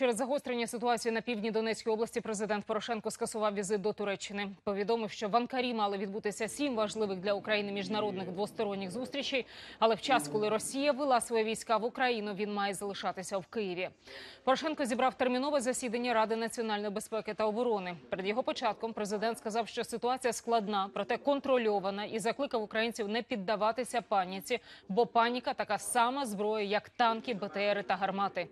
Через загострення ситуації на півдні Донецької області президент Порошенко скасував візит до Туреччини. Повідомив, що в Анкарі мали відбутися сім важливих для України міжнародних двосторонніх зустрічей. Але в час, коли Росія вела свої війська в Україну, він має залишатися в Києві. Порошенко зібрав термінове засідання Ради національної безпеки та оборони. Перед його початком президент сказав, що ситуація складна, проте контрольована, і закликав українців не піддаватися паніці, бо паніка така сама зброя, як танки, БТРи та гармати.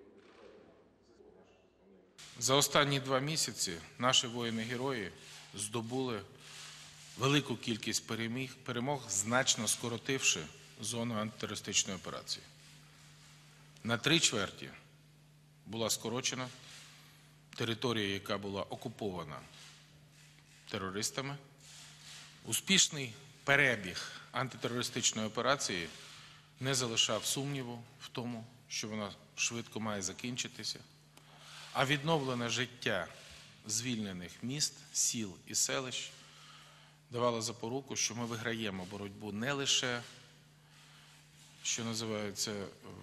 За останні два місяці наші воїни-герої здобули велику кількість переміг, перемог, значно скоротивши зону антитерористичної операції. На три чверті була скорочена територія, яка була окупована терористами. Успішний перебіг антитерористичної операції не залишав сумніву в тому, що вона швидко має закінчитися. А відновлене життя звільнених міст, сіл і селищ давало запоруку, що ми виграємо боротьбу не лише, що називається,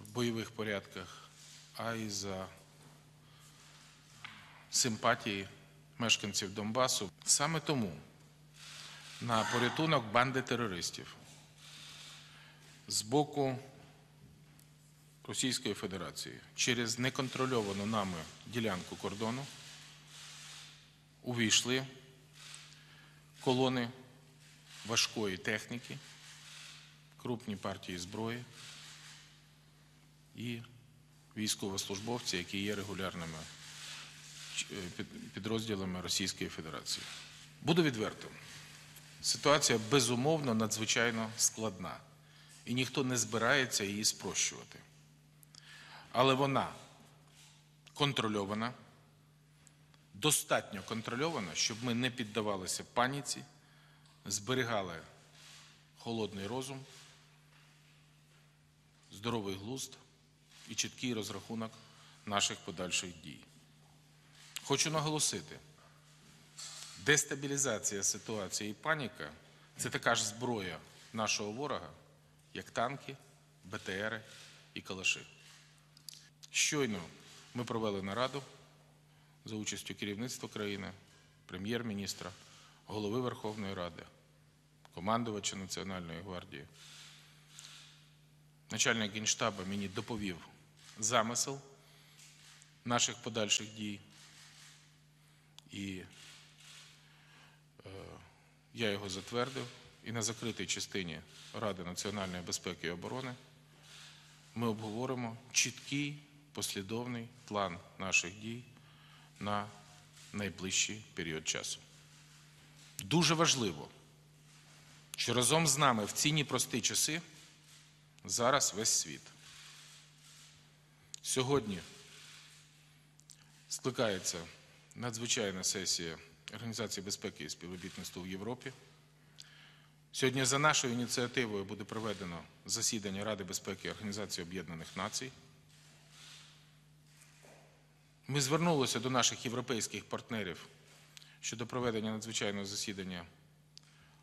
в бойових порядках, а й за симпатії мешканців Донбасу. Саме тому на порятунок банди терористів з боку Російської Федерації через неконтрольовану нами ділянку кордону увійшли колони важкої техніки, крупні партії зброї і військовослужбовці, які є регулярними е, під- підрозділами Російської Федерації. Буду відвертим. Ситуація безумовно надзвичайно складна, і ніхто не збирається її спрощувати але вона контрольована, достатньо контрольована, щоб ми не піддавалися паніці, зберігали холодний розум, здоровий глузд і чіткий розрахунок наших подальших дій. Хочу наголосити, дестабілізація ситуації і паніка це така ж зброя нашого ворога, як танки, БТРи і калаши. Щойно ми провели нараду за участю керівництва країни, прем'єр-міністра, голови Верховної Ради, командувача Національної гвардії. Начальник Генштаба мені доповів замисел наших подальших дій, і е, я його затвердив. І на закритій частині Ради національної безпеки і оборони ми обговоримо чіткий послідовний план наших дій на найближчий період часу. Дуже важливо, що разом з нами в ці непрості часи зараз весь світ. Сьогодні скликається надзвичайна сесія Організації безпеки і співробітництва в Європі. Сьогодні за нашою ініціативою буде проведено засідання Ради безпеки Організації Об'єднаних Націй. Ми звернулися до наших європейських партнерів щодо проведення надзвичайного засідання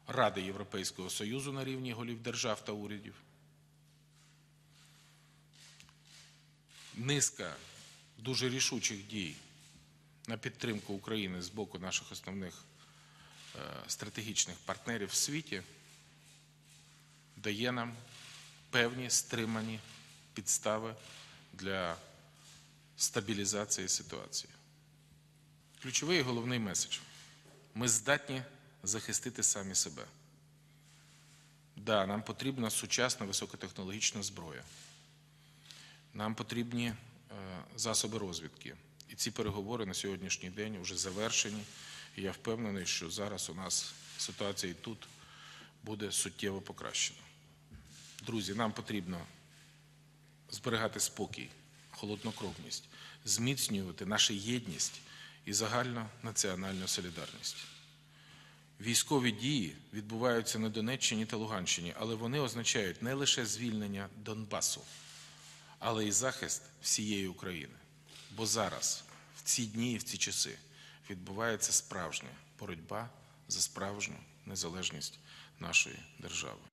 Ради Європейського Союзу на рівні голів держав та урядів. Низка дуже рішучих дій на підтримку України з боку наших основних е, стратегічних партнерів в світі дає нам певні стримані підстави для стабілізації ситуації. Ключовий і головний меседж. Ми здатні захистити самі себе. Да, нам потрібна сучасна високотехнологічна зброя. Нам потрібні е, засоби розвідки. І ці переговори на сьогоднішній день вже завершені. І я впевнений, що зараз у нас ситуація і тут буде суттєво покращена. Друзі, нам потрібно зберігати спокій, холоднокровність, зміцнювати нашу єдність і загальну національну солідарність. Військові дії відбуваються на Донеччині та Луганщині, але вони означають не лише звільнення Донбасу, але й захист всієї України. Бо зараз, в ці дні і в ці часи, відбувається справжня боротьба за справжню незалежність нашої держави.